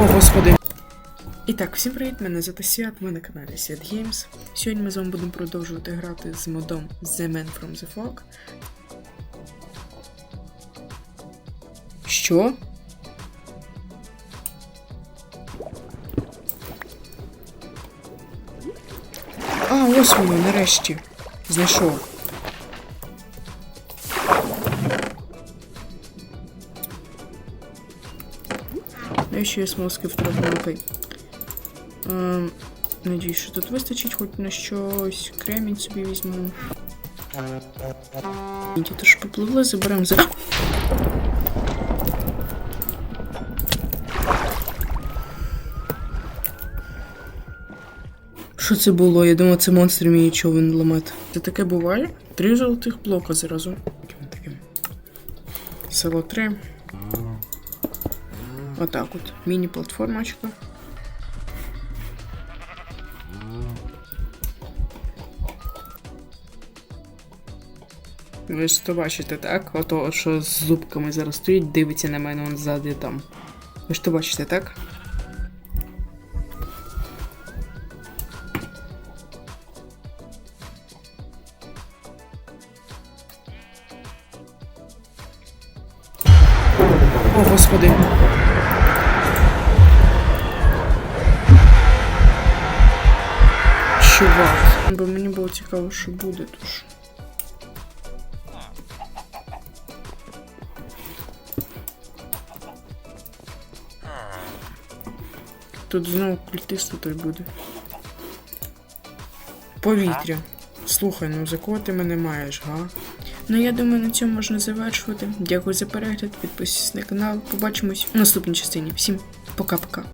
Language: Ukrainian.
О, господи. І так, всім привіт, мене звати Свят, ми на каналі Свят Games. Сьогодні ми з вами будемо продовжувати грати з модом The Man from the Fog. Що? А, ось воно, нарешті. Знайшов. Ну, ще є смолоски втрапили. Ем, надіюсь, що тут вистачить хоч на щось. Кремінь собі візьму. Ті теж попливли, заберемо за. Що це було? Я думав, це монстр вміє човен ламати. Це таке буває? Три золотих блока зразу. Таким таким. Село 3. Отак от. Міні-платформочка. Ви ж то бачите, так? Ото, що з зубками зараз стоїть, дивиться на мене он ззаді там. Ви ж то бачите, так? О, господи. Чувак. Бо мені було цікаво, що буде тож. Тут знову культист той буде. Повітря. Слухай, ну за кого ти мене маєш, га? Ну я думаю, на цьому можна завершувати. Дякую за перегляд, підписуйтесь на канал. Побачимось у наступній частині. Всім пока-пока.